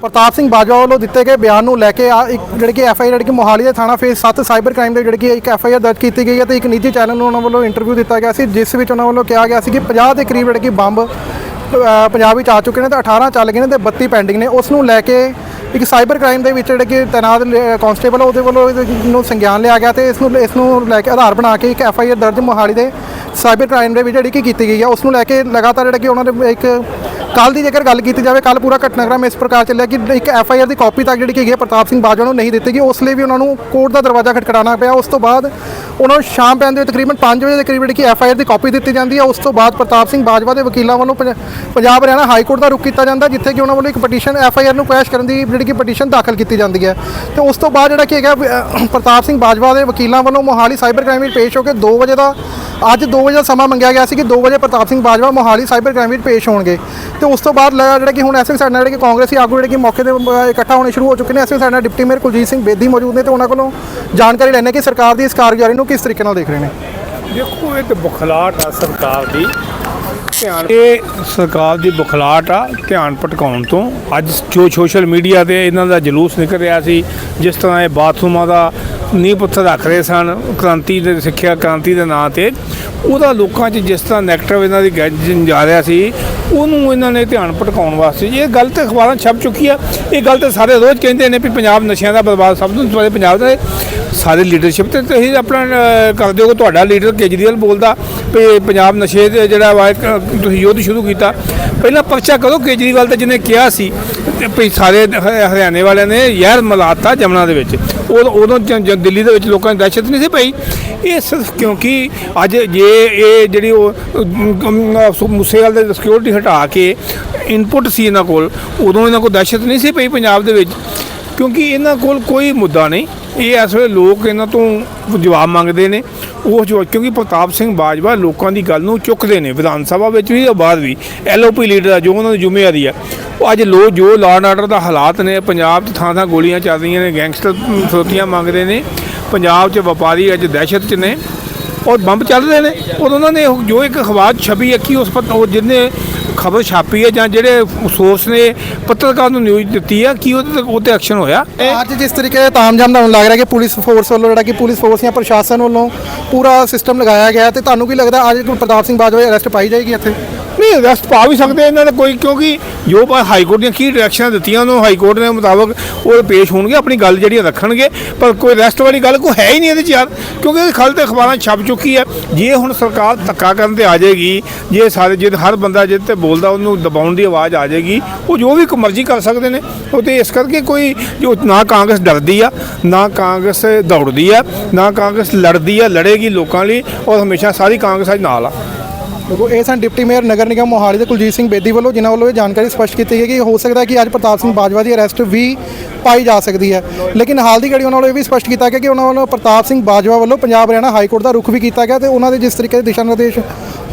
ਪ੍ਰਤਾਪ ਸਿੰਘ ਬਾਜਵਾ ਵੱਲੋਂ ਦਿੱਤੇ ਗਏ ਬਿਆਨ ਨੂੰ ਲੈ ਕੇ ਆ ਇੱਕ ਜਿਹੜੀ ਕਿ ਐਫ ਆਈ ਆਰ ਜਿਹੜੀ ਕਿ ਮੋਹਾਲੀ ਦੇ ਥਾਣਾ ਫੇਸ 7 ਸਾਈਬਰ ਕ੍ਰਾਈਮ ਦੇ ਜਿਹੜੀ ਕਿ ਇੱਕ ਐਫ ਆਈ ਆਰ ਦਰਜ ਕੀਤੀ ਗਈ ਹੈ ਤੇ ਇੱਕ ਨਿੱਜੀ ਚੈਨਲ ਨੂੰ ਉਹਨਾਂ ਵੱਲੋਂ ਇੰਟਰਵਿਊ ਦਿੱਤਾ ਗਿਆ ਸੀ ਜਿਸ ਵਿੱਚ ਉਹਨਾਂ ਵੱਲੋਂ ਕਿਹਾ ਗਿਆ ਸੀ ਕਿ 50 ਦੇ ਕਰੀਬ ਜਿਹੜੇ ਕਿ ਬੰਬ ਅ, ਪੰਜਾਬ ਵਿੱਚ ਆ ਚੁੱਕੇ ਨੇ ਤੇ 18 ਚੱਲ ਗਏ ਨੇ ਤੇ 32 ਪੈਂਡਿੰਗ ਨੇ। ਉਸ ਨੂੰ ਲੈ ਕੇ ਇੱਕ ਸਾਈਬਰ ਕ੍ਰਾਈਮ ਦੇ ਵਿੱਚ ਜਿਹੜੇ ਕਿ ਤੈਨਾਤ ਕਾਂਸਟੇਬਲ ਉਹਦੇ ਵੱਲੋਂ ਇਹਦੇ ਨੂੰ ਸੰਗਿਆਨ ਲਿਆ ਗਿਆ ਤੇ ਇਸ ਨੂੰ ਇਸ ਨੂੰ ਲੈ ਕੇ ਆਧਾਰ ਬਣਾ ਕੇ ਇੱਕ ਐਫ ਆਈ ਆਰ ਦਰਜ ਮੋਹਾਲੀ ਦੇ ਸਾਈਬਰ ਕ੍ਰਾਈਮ ਦੇ ਵਿੱਚ ਜਿਹੜੀ ਕਿ ਕੀਤੀ ਗਈ ਹੈ। ਉਸ ਨੂੰ ਲੈ ਕੇ ਲਗਾਤਾਰ ਜਿਹੜਾ ਕਿ ਉਹਨਾਂ ਦੇ ਇੱਕ ਕੱਲ ਦੀ ਜੇਕਰ ਗੱਲ ਕੀਤੀ ਜਾਵੇ ਕੱਲ ਪੂਰਾ ਘਟਨਾਕ੍ਰਮ ਇਸ ਪ੍ਰਕਾਰ ਚੱਲਿਆ ਕਿ ਇੱਕ ਐਫ ਆਈ ਆਰ ਦੀ ਕਾਪੀ ਤੱਕ ਜਿਹੜੀ ਕਿ ਹੈਗੀ ਹੈ, ਪ੍ਰਤਾਪ ਸਿੰਘ ਬਾਜਵਾ ਨੂੰ ਨਹੀਂ ਦਿੱਤੀ ਗਈ। ਉਸ ਲਈ ਵੀ ਉਹਨਾਂ ਨੂੰ ਕੋਰਟ ਦਾ ਦਰਵਾਜ਼ਾ ਖਟਖਟਾਉਣਾ ਪਿਆ। ਉਸ ਤੋਂ ਬਾਅਦ ਉਹਨਾਂ ਨੂੰ ਸ਼ਾਮ ਪੈਣ ਦੇ ਤਕਰੀਬਨ 5 ਵਜੇ ਦੇ ਕਰੀਬ ਜਿਹੜੀ ਕਿ ਐਫ ਆਈ ਆਰ ਦੀ ਕਾਪੀ ਦਿੱਤੀ ਜਾਂਦੀ ਹੈ। ਉਸ ਤੋਂ ਬਾਅਦ ਪ੍ਰਤਾਪ ਸਿੰਘ ਬਾਜਵਾ ਦੇ ਵਕੀਲਾਂ ਵੱਲੋਂ ਪੰਜ- ਪੰਜਾਬ ਹਰਿਆਣਾ ਹਾਈ ਕੋਰਟ ਦਾ ਰੁਖ ਕੀਤਾ ਜਾਂਦਾ, ਜਿੱਥੇ ਕਿ ਉਹਨਾਂ ਵੱਲੋਂ ਇੱਕ ਪਟੀਸ਼ਨ ਐਫ ਆਈ ਆਰ ਨੂੰ ਕੈਸ਼ ਕਰਨ ਦੀ ਜਿਹੜੀ ਕਿ ਪਟੀਸ਼ਨ ਦਾਖਲ ਕੀਤੀ ਜਾਂਦੀ ਹੈ। ਤੇ ਉਸ ਤੋਂ ਬਾਅਦ ਜਿਹੜਾ ਕਿ ਹੈਗਾ ਪ੍ਰਤਾਪ ਸਿੰਘ ਬਾਜਵਾ ਦੇ ਵਕੀਲਾਂ ਵੱਲੋਂ ਮੋਹਾਲੀ ਸਾਈਬਰ ਕ੍ਰਾਈਮ ਵਿੱਚ ਪੇਸ਼ ਹੋ ਕੇ 2 ਵਜੇ ਦਾ ਅੱਜ 2 ਵਜੇ ਦਾ ਸਮਾਂ ਮੰਗਿਆ ਗਿਆ ਸੀ ਕਿ 2 ਵਜੇ ਪ੍ਰਤਾਪ ਸਿੰਘ ਬਾਜਵਾ ਮੋਹਾਲੀ ਸਾਈਬਰ ਕ੍ਰਾਈਮ ਵਿੱਚ ਪੇਸ਼ ਹੋਣਗੇ। ਤੇ ਉਸ ਤੋਂ ਬਾਅਦ ਲ- ਜਿਹੜਾ ਕਿ ਹੁਣ ਐਸੇ ਸਾਡੇ ਨਾਲ ਜਿਹੜੇ ਕਿ ਕਾਂਗਰਸੀ ਆਗੂ, ਜਿਹੜੇ ਕਿ ਮੌਕੇ ਤੇ ਇਕੱਠਾ ਹੋਣੇ ਸ਼ੁਰੂ ਹੋ ਚੁੱਕੇ ਨੇ, ਐਸੇ ਸਾਡੇ ਨਾਲ ਡਿਪਟੀ ਮੇਅਰ ਕੁਲਜੀਤ ਸਿੰਘ ਬੇਦੀ ਮੌਜੂਦ ਨੇ ਤੇ ਉਹਨਾਂ ਕੋਲੋਂ ਜਾਣਕਾਰੀ ਲੈਣੇ ਕਿ ਸਰਕਾਰ ਦੀ ਇਸ ਕਾਰਗੁਜ਼ਾਰੀ ਨੂੰ ਕਿਸ ਤਰੀਕੇ ਨਾਲ ਦੇਖ ਰਹੇ ਨੇ? ਦੇਖੋ ਇਹ ਤੇ ਬੁਖਲਾਟ ਆ ਸਰਕਾਰ ਦੀ। ਧਿਆਨ ਇਹ ਸਰਕਾਰ ਦੀ ਬੁਖਲਾਟ ਆ ਧਿਆਨ ਭਟਕਾਉਣ ਤੋਂ। ਅੱਜ ਜੋ ਸੋਸ਼ਲ ਮੀਡੀਆ ਤੇ ਇਹਨਾਂ ਦਾ ਜਲੂਸ ਨਿਕਲ ਰਿਹਾ ਸੀ ਜਿਸ ਤਰ੍ਹਾਂ ਇਹ ਬਾਥਰੂਮਾਂ ਦਾ ਨੀਂਹ ਪੱਥਰ ਰੱਖ ਰਹੇ ਸਨ ਕ੍ਰਾਂਤੀ ਦੇ ਸਿੱਖਿਆ ਕ੍ਰਾਂਤੀ ਦੇ ਨਾਂ ਤੇ। ਉਹਦਾ ਲੋਕਾਂ 'ਚ ਜਿਸ ਤਰ੍ਹਾਂ ਨੈਗੇਟਿਵ ਇਹਨਾਂ ਦੀ ਗੱਜ ਜਾ ਰਿਹਾ ਸੀ, ਉਹਨੂੰ ਇਹਨਾਂ ਨੇ ਧਿਆਨ ਭਟਕਾਉਣ ਵਾਸਤੇ ਇਹ ਗੱਲ ਤੇ ਅਖਬਾਰਾਂ ਛਪ ਚੁੱਕੀ ਆ। ਇਹ ਗੱਲ ਤਾਂ ਸਾਰੇ ਰੋਜ਼ ਕਹਿੰਦੇ ਨੇ ਵੀ ਪੰਜਾਬ ਨਸ਼ਿਆਂ ਦਾ ਬਰਬਾਦ ਸਭ ਤੋਂ ਸਾਰੇ ਪੰਜਾਬ ਦਾ ਸਾਰੇ ਲੀਡਰਸ਼ਿਪ ਤੇ ਤੁਸੀਂ ਆਪਣਾ ਕਰਦੇ ਹੋ ਕਿ ਤੁਹਾਡਾ ਲੀਡਰ ਕੇਜਰੀਵਾਲ ਬੋਲਦਾ। ਪੰਜਾਬ ਨਸ਼ੇ ਤੇ ਜਿਹੜਾ ਵਾ ਇੱਕ ਤੁਸੀਂ ਯੁੱਧ ਸ਼ੁਰੂ ਕੀਤਾ। ਪਹਿਲਾਂ ਪਰਚਾ ਕਰੋ ਕੇਜਰੀਵਾਲ ਤੇ ਜਿਹਨੇ ਕਿਹਾ ਸੀ ਤੇ ਵੀ ਸਾਰੇ ਹਰਿਆਣੇ ਵਾਲਿਆਂ ਨੇ ਯਾਰ ਮਲਾਤਾ ਜਮਨਾ ਦੇ ਵਿੱਚ। ਉਦੋਂ ਉਦੋਂ ਜ- ਦਿੱਲੀ ਦੇ ਵਿੱਚ ਲੋਕਾਂ ਦੀ ਦਹਿਸ਼ਤ ਨਹੀਂ ਸੀ ਪਈ। ਇਹ ਸਿਰਫ ਕਿਉਂਕਿ ਅੱਜ ਜੇ ਇਹ ਜਿਹੜੀ ਉਹ ਅਮ, ਦੇ ਸਿਕਿਉਰਿਟੀ ਹਟਾ ਕੇ ਇਨਪੁਟ ਸੀ ਇਹਨਾਂ ਕੋਲ ਉਦੋਂ ਇਹਨਾਂ ਕੋਲ ਦਹਿਸ਼ਤ ਨਹੀਂ ਸੀ ਪਈ ਪੰਜਾਬ ਦੇ ਵਿੱਚ। ਕਿਉਂਕਿ ਇਹਨਾਂ ਕੋਲ ਕੋਈ ਮੁੱਦਾ ਨਹੀਂ। ਇਹ ਇਸ ਵੇਲੇ ਲੋਕ ਇਹਨਾਂ ਤੋਂ ਜਵਾਬ ਮੰਗਦੇ ਨੇ। ਉਹ ਜਵਾਬ ਕਿਉਂਕਿ ਪ੍ਰਤਾਪ ਸਿੰਘ ਬਾਜਵਾ ਲੋਕਾਂ ਦੀ ਗੱਲ ਨੂੰ ਚੁੱਕਦੇ ਨੇ। ਵਿਧਾਨ ਸਭਾ ਵਿੱਚ ਵੀ ਤੇ ਬਾਅਦ ਵੀ ਐਲਓਪੀ ਲੀਡਰ ਆ, ਜੋ ਉਹਨਾਂ ਦੀ ਜ਼ਿੰਮੇਵਾਰੀ ਆ। ਉਹ ਅੱਜ ਲੋ ਜੋ ਲਾਅ ਐਂਡ ਆਰਡਰ ਦਾ ਹਾਲਾਤ ਨੇ, ਪੰਜਾਬ 'ਚ ਥਾਂ ਥਾਂ ਗੋਲੀਆਂ ਚੱਲ ਰਹੀਆਂ ਨੇ, ਗੈਂਗਸਟਰ ਫਰੋਤੀਆਂ ਮੰਗਦੇ ਨੇ। ਪੰਜਾਬ 'ਚ ਵਪਾਰੀ ਅੱਜ ਦਹਿਸ਼ਤ 'ਚ ਨੇ। ਔਰ ਬੰਬ ਚੱਲ ਰਹੇ ਨੇ। ਔਰ ਉਹਨਾਂ ਨੇ ਜੋ ਇੱਕ ਅਖਬਾਰ 'ਚ ਛਪੀ ਉਸ ਪਰ ਉਹ ਖਬਰ ਛਾਪੀ ਹੈ ਜਾਂ ਜਿਹੜੇ ਸੋਰਸ ਨੇ ਪੱਤਰਕਾਰ ਨੂੰ ਨਿਊਜ਼ ਦਿੱਤੀ ਹੈ ਕਿ ਉਹਦੇ ਤੇ ਉਹ ਤੇ ਐਕਸ਼ਨ ਹੋਇਆ? ਅੱਜ ਜਿਸ ਤਰੀਕੇ ਦਾ ਤਾਮਝਾਮ ਦਾ ਹੁਣ ਲੱਗ ਰਿਹਾ ਕਿ ਪੁਲਿਸ ਫੋਰਸ ਵੱਲੋਂ, ਜਿਹੜਾ ਕਿ ਪੁਲਿਸ ਫੋਰਸ ਜਾਂ ਪ੍ਰਸ਼ਾਸਨ ਵੱਲੋਂ ਪੂਰਾ ਸਿਸਟਮ ਲਗਾਇਆ ਗਿਆ ਤੇ ਤੁਹਾਨੂੰ ਕੀ ਲੱਗਦਾ ਅੱਜ ਗੁਰਪ੍ਰਤਾਪ ਸਿੰਘ ਬਾਜਵਾ ਦੀ ਅਰੈਸਟ ਪਾਈ ਜਾਏਗੀ ਇੱਥੇ? ਨਹੀਂ ਅਰੈਸਟ ਪਾ ਵੀ ਸਕਦੇ ਇਹਨਾਂ ਨੇ ਕੋਈ, ਕਿਉਂਕਿ ਜੋ ਪਾ ਹਾਈ ਕੋਰਟ ਦੀਆਂ ਕੀ ਡਾਇਰੈਕਸ਼ਨਾਂ ਦਿੱਤੀਆਂ ਉਹਨੂੰ ਹਾਈ ਕੋਰਟ ਦੇ ਮੁਤਾਬਕ ਉਹ ਪੇਸ਼ ਹੋਣਗੇ, ਆਪਣੀ ਗੱਲ ਜਿਹੜੀ ਰੱਖਣਗੇ, ਪਰ ਕੋਈ ਅਰੈਸਟ ਵਾਲੀ ਗੱਲ ਕੋਈ ਹੈ ਹੀ ਨਹੀਂ ਇਹਦੇ ਚ ਯਾਰ, ਕਿਉਂਕਿ ਇਹ ਖਲ ਤੇ ਅਖਬਾਰਾਂ ਛਪ ਚੁੱਕੀ ਹੈ ਜੇ ਹੁਣ ਸਰਕਾਰ ਧੱਕਾ ਕਰਨ ਤੇ ਆ ਜਾਏਗੀ, ਜੇ ਸਾਰੇ, ਜੇ ਹਰ ਬੰਦਾ ਜਿਹਦੇ ਤੇ ਬੋਲਦਾ ਉਹਨੂੰ ਦਬਾਉਣ ਦੀ ਆਵਾਜ਼ ਆ ਜਾਏਗੀ, ਉਹ ਜੋ ਵੀ ਮਰਜ਼ੀ ਕਰ ਸਕਦੇ ਨੇ। ਉਹ ਤੇ ਇਸ ਕਰਕੇ ਕੋਈ ਜੋ ਨਾ ਕਾਂਗਰਸ ਡਰਦੀ ਆ, ਨਾ ਕਾਂਗਰਸ ਦੌੜਦੀ ਆ, ਨਾ ਕਾਂਗਰਸ ਲੜਦੀ ਆ, ਲੜੇਗੀ ਲੋਕਾਂ ਲਈ ਔਰ ਹਮੇਸ਼ਾ ਸਾਰੀ ਕਾਂਗਰਸ ਅੱਜ ਨਾਲ ਆ। ਦੇਖੋ, ਇਹ ਸਨ ਡਿਪਟੀ ਮੇਅਰ ਨਗਰ ਨਿਗਮ ਮੋਹਾਲੀ ਦੇ ਕੁਲਜੀਤ ਸਿੰਘ ਬੇਦੀ ਵੱਲੋਂ, ਜਿਨ੍ਹਾਂ ਵੱਲੋਂ ਇਹ ਜਾਣਕਾਰੀ ਸਪਸ਼ਟ ਕੀਤੀ ਗਈ ਕਿ ਹੋ ਸਕਦਾ ਹੈ ਕਿ ਅੱਜ ਪ੍ਰਤਾਪ ਸਿੰਘ ਬਾਜਵਾ ਦੀ ਅਰੈਸਟ ਵੀ ਪਾਈ ਜਾ ਸਕਦੀ ਹੈ। ਲੇਕਿਨ ਹਾਲ ਦੀ ਘੜੀ ਉਹਨਾਂ ਵੱਲੋਂ ਇਹ ਵੀ ਸਪਸ਼ਟ ਕੀਤਾ ਗਿਆ ਕਿ ਉਹਨਾਂ ਵੱਲੋਂ ਪ੍ਰਤਾਪ ਸਿੰਘ ਬਾਜਵਾ ਵੱਲੋਂ ਪੰਜਾਬ ਹਰਿਆਣਾ ਹਾਈ ਕੋਰਟ ਦਾ ਰੁਖ ਵੀ ਕੀਤਾ ਗਿਆ ਤੇ ਉਹਨਾਂ ਦੇ ਜਿਸ ਤਰੀਕੇ ਦੇ ਦਿਸ਼ਾ ਨਿਰਦੇਸ਼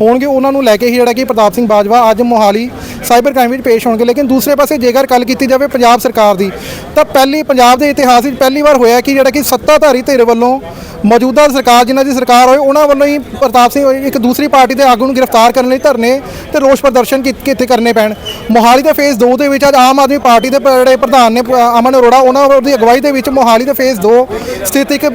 ਹੋਣਗੇ, ਉਹਨਾਂ ਨੂੰ ਲੈ ਕੇ ਹੀ ਜਿਹੜਾ ਕਿ ਪ੍ਰਤਾਪ ਸਿੰਘ ਬਾਜਵਾ ਅੱਜ ਮੋਹਾਲੀ ਸਾਈਬਰ ਕ੍ਰਾਈਮ ਵਿੱਚ ਪੇਸ਼ ਹੋਣਗੇ। ਲੇਕਿਨ ਦੂਸਰੇ ਪਾਸੇ ਜੇਕਰ ਗੱਲ ਕੀਤੀ ਜਾਵੇ ਪੰਜਾਬ ਸਰਕਾਰ ਦੀ, ਤਾਂ ਪਹਿਲੀ ਪੰਜਾਬ ਦੇ ਇਤਿਹਾਸ ਵਿੱਚ ਪਹਿਲੀ ਵਾਰ ਹੋਇਆ ਕਿ ਜਿਹੜਾ ਕਿ ਸੱਤਾਧਾਰੀ ਧਿਰ ਵੱਲੋਂ ਮੌਜੂਦਾ ਸਰਕਾਰ, ਜਿਨ੍ਹਾਂ ਦੀ ਸਰਕਾਰ ਹੋਏ, ਉਹਨਾਂ ਵੱਲੋਂ ਹੀ ਪ੍ਰਤਾਪ ਸਿੰਘ ਇੱਕ ਦੂਸਰੀ ਪਾਰਟੀ ਦੇ ਆਗੂ ਨੂੰ ਗ੍ਰਿਫਤਾਰ ਕਰਨ ਲਈ ਧਰਨੇ ਤੇ ਰੋਸ ਪ੍ਰਦਰਸ਼ਨ ਕੀ- ਕਿੱਥੇ ਕਰਨੇ ਪੈਣ। ਮੋਹਾਲੀ ਦੇ ਫੇਜ਼ 2 ਦੇ ਵਿੱਚ ਅੱਜ ਆਮ ਆਦਮੀ ਪਾਰਟੀ ਦੇ ਜਿਹੜੇ ਪ੍ਰਧਾਨ ਨੇ ਅਮਨ ਅਰੋੜਾ, ਉਹਨਾਂ ਦੀ ਅਗਵਾਈ ਦੇ ਵਿੱਚ ਮੋਹਾਲੀ ਦੇ ਫੇਜ਼ 2 ਸਥਿਤ ਇੱਕ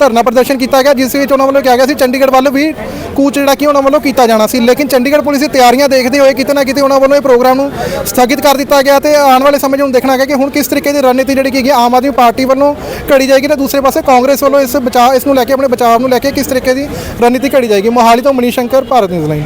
ਧਰਨਾ ਪ੍ਰਦਰਸ਼ਨ ਕੀਤਾ ਗਿਆ, ਜਿਸ ਵਿੱਚ ਉਹਨਾਂ ਵੱਲੋਂ ਕਿਹਾ ਗਿਆ ਸੀ ਚੰਡੀਗੜ੍ਹ ਵੱਲ ਵੀ ਕੂਚ ਜਿਹੜਾ ਕਿ ਉਹਨਾਂ ਵੱਲੋਂ ਕੀਤਾ ਜਾਣਾ ਸੀ। ਲੇਕਿਨ ਚੰਡੀਗੜ੍ਹ ਪੁਲਿਸ ਦੀ ਤਿਆਰੀਆਂ ਦੇਖਦੇ ਹੋਏ ਕਿਤੇ ਨਾ ਕਿਤੇ ਉਹਨਾਂ ਵੱਲੋਂ ਇਹ ਪ੍ਰੋਗਰਾਮ ਨੂੰ ਸਥਗਿਤ ਕਰ ਦਿੱਤਾ ਗਿਆ ਤੇ ਆਉਣ ਵਾਲੇ ਸਮੇਂ 'ਚ ਹੁਣ ਦੇਖਣਾ ਹੈ ਕਿ ਹੁਣ ਕਿਸ ਤਰੀਕੇ ਦੀ ਰਣਨੀਤੀ ਜਿਹੜੀ ਕੀ ਹੈਗੀ ਆਮ ਆਦਮੀ ਪਾਰਟੀ ਵੱਲੋਂ ਘੜੀ ਜਾਏਗੀ ਤੇ ਦੂਸਰੇ ਪਾਸੇ ਕਾਂਗਰਸ ਵੱਲੋਂ ਇਸ ਬਚਾਅ, ਇਸ ਨੂੰ ਲੈ ਕੇ, ਆਪਣੇ ਬਚਾਅ ਨੂੰ ਲੈ ਕੇ ਕਿਸ ਤਰੀਕੇ ਦੀ ਰਣਨੀਤੀ ਘੜੀ ਜਾਏਗੀ। ਮੋਹਾਲੀ ਤੋਂ ਮਨੀਸ਼ ਸ਼ੰਕਰ ਭਾਰਤ ਨਿਊਜ਼ ਲਈ